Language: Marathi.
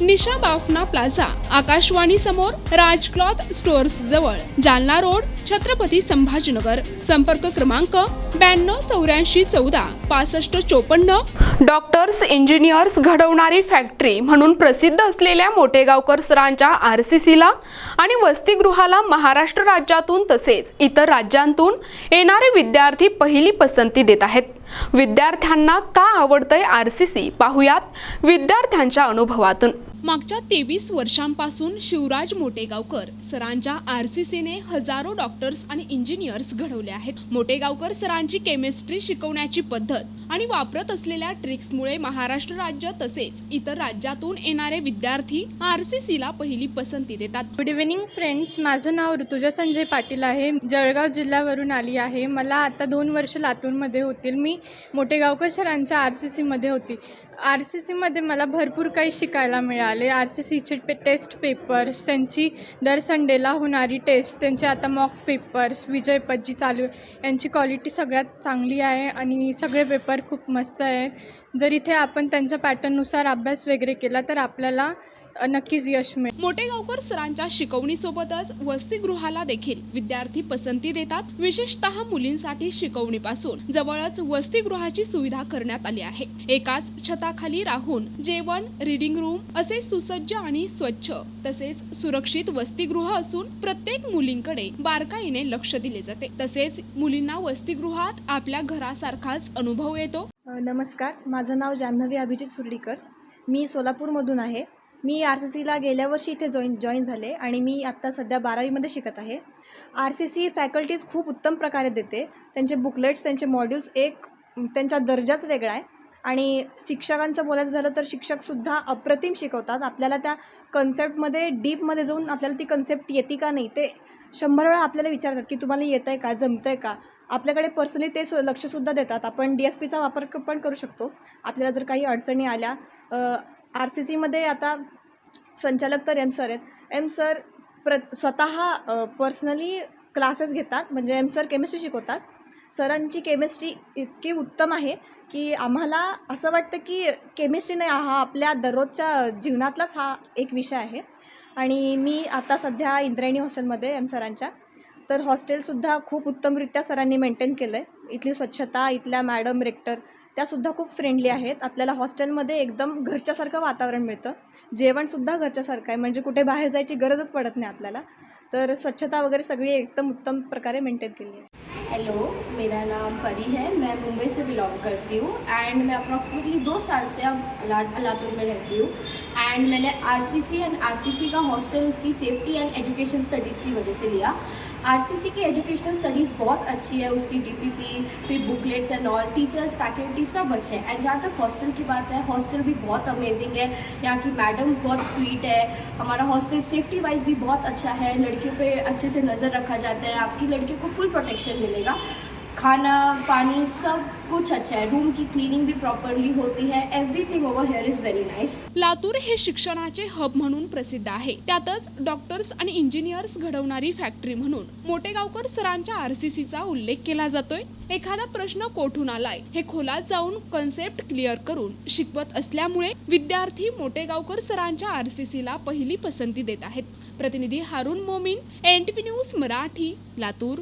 निशा बाफना प्लाझा आकाशवाणी समोर राज क्लॉथ स्टोअर्स जवळ जालना रोड छत्रपती संभाजीनगर. संपर्क क्रमांक ब्याण्णव चौऱ्याऐंशी चौदा पासष्ट चोपन्न. डॉक्टर्स इंजिनियर्स घडवणारी फॅक्टरी म्हणून प्रसिद्ध असलेल्या मोठेगावकर सरांच्या आर सी सीला आणि वसतिगृहाला महाराष्ट्र राज्यातून तसेच इतर राज्यांतून येणारे विद्यार्थी पहिली पसंती देत आहेत. विद्यार्थ्यांना का आवडतंय आर सी सी? पाहुयात विद्यार्थ्यांच्या अनुभवातून. मागच्या तेवीस वर्षांपासून शिवराज मोटेगावकर सरांच्या आर सी सीने हजारो डॉक्टर्स आणि इंजिनियर्स घडवले आहेत. मोटेगावकर सरांची केमिस्ट्री शिकवण्याची पद्धत आणि वापरत असलेल्या ट्रिक्समुळे महाराष्ट्र राज्य तसेच इतर राज्यातून येणारे विद्यार्थी आर सी सीला पहिली पसंती देतात. गुड इव्हिनिंग फ्रेंड्स माझं नाव ऋतुजा संजय पाटील आहे. जळगाव जिल्ह्यावरून आली आहे. मला आता दोन वर्ष लातूरमध्ये होतील. मी मोटेगावकर सरांच्या आर सी सीमध्ये होती. आर सी सीमध्ये मला भरपूर काही शिकायला मिळालं. आर सी सीचे पे टेस्ट पेपर्स त्यांची दर संडेला होणारी टेस्ट त्यांचे आता मॉक पेपर्स विजय जी चालू आहे. यांची क्वालिटी सगळ्यात चांगली आहे आणि सगळे पेपर खूप मस्त आहेत. जर इथे आपण त्यांच्या पॅटर्ननुसार अभ्यास वगैरे केला तर आपल्याला नक्कीच यश मिळेल. मोटेगावकर सरांच्या शिकवणीसोबतच वसतिगृहाला देखील विद्यार्थी पसंती देतात विशेषतः मुलींसाठी शिकवणीपासून. जवळच वसतिगृहाची सुविधा करण्यात आली आहे. एकाच छताखाली राहून जेवण रीडिंग रूम असे सुसज्ज आणि स्वच्छ तसेच सुरक्षित वसतिगृह असून प्रत्येक मुलींकडे बारकाईने लक्ष दिले जाते. तसेच मुलींना वसतिगृहात आपल्या घरासारखाच अनुभव येतो. नमस्कार. माझं नाव जान्हवी अभिजित सुर्डीकर. मी सोलापूरमधून आहे. मी आर सी सीला गेल्या वर्षी इथे जॉईन जॉईन झाले आणि मी आत्ता सध्या बारावीमध्ये शिकत आहे. आर सी सी फॅकल्टीज खूप उत्तम प्रकारे देते. त्यांचे बुकलेट्स त्यांचे मॉड्यूल्स एक त्यांचा दर्जाच वेगळा आहे. आणि शिक्षकांचं बोलायचं झालं तर शिक्षकसुद्धा अप्रतिम शिकवतात. आपल्याला त्या कन्सेप्टमध्ये डीपमध्ये जाऊन आपल्याला ती कन्सेप्ट येते का नाही ते शंभर वेळा आपल्याला विचारतात की तुम्हाला येतं आहे का जमतं आहे का? आपल्याकडे पर्सनली ते सु लक्षसुद्धा देतात. आपण डी एस पीचा वापर पण करू शकतो. आपल्याला जर काही अडचणी आल्या आर सी सीमध्ये आता संचालक तर एम सर आहेत. एम सर प्र स्वतः पर्सनली क्लासेस घेतात. म्हणजे एम सर केमिस्ट्री शिकवतात. सरांची केमिस्ट्री इतकी उत्तम आहे की आम्हाला असं वाटतं की केमिस्ट्री नाही हा आपल्या दररोजच्या जीवनातलाच हा एक विषय आहे. आणि मी आता सध्या इंद्रायणी हॉस्टेलमध्ये एम सरांच्या तर हॉस्टेलसुद्धा खूप उत्तमरित्या सरांनी मेंटेन केलं आहे इथली स्वच्छता इथल्या मॅडम रेक्टर त्यासुद्धा खूप फ्रेंडली आहेत. आपल्याला हॉस्टेलमध्ये एकदम घरच्यासारखं वातावरण मिळतं. जेवणसुद्धा घरच्यासारखं आहे. म्हणजे कुठे बाहेर जायची गरजच पडत नाही आपल्याला. तर स्वच्छता वगैरे सगळी एकदम उत्तम प्रकारे मेंटेन केली आहे. हेलो मेरा नाम परी है। मैं मुंबई से बिलोंग करती हूँ एंड मैं अप्रॉक्सीमेटली दो साल से अब ला, लातूर में रहती हूँ एंड मैंने आरसीसी एंड आरसीसी का हॉस्टल उसकी सेफ्टी एंड एजुकेशन स्टडीज़ की वजह से लिया। आरसीसी की एजुकेशनल स्टडीज़ बहुत अच्छी है उसकी डीपीपी फिर booklets and all teachers faculty सब अच्छे हैं। एंड जहाँ तक हॉस्टल की बात है हॉस्टल भी बहुत अमेजिंग है। यहाँ की मैडम बहुत स्वीट है। हमारा हॉस्टल सेफ्टी वाइज भी बहुत अच्छा है। लड़कियों पर अच्छे से नज़र रखा जाता है। आपकी लड़कियों को फुल प्रोटेक्शन मिलेगा खाना पानी सब कुछ अच्छा है। रूम की क्लीनिंग भी प्रॉपरली होती है। Everything over here is very nice Latur हे शिक्षणाचे हब म्हणून प्रसिद्ध आहे. त्यातच डॉक्टर्स आणि इंजिनियर्स घडवणारी फॅक्टरी म्हणून मोटेगावकर सरांच्या आरसीसीचा उल्लेख केला जातोय. एखादा प्रश्न कोठून आलाय हे खोलात जाऊन कन्सेप्ट क्लिअर करून शिकवत असल्यामुळे विद्यार्थी मोटेगावकर सरांच्या आरसीसीला पहिली पसंती देत आहेत. प्रतिनिधी हारून मोमीन एन न्यूज मराठी लातूर.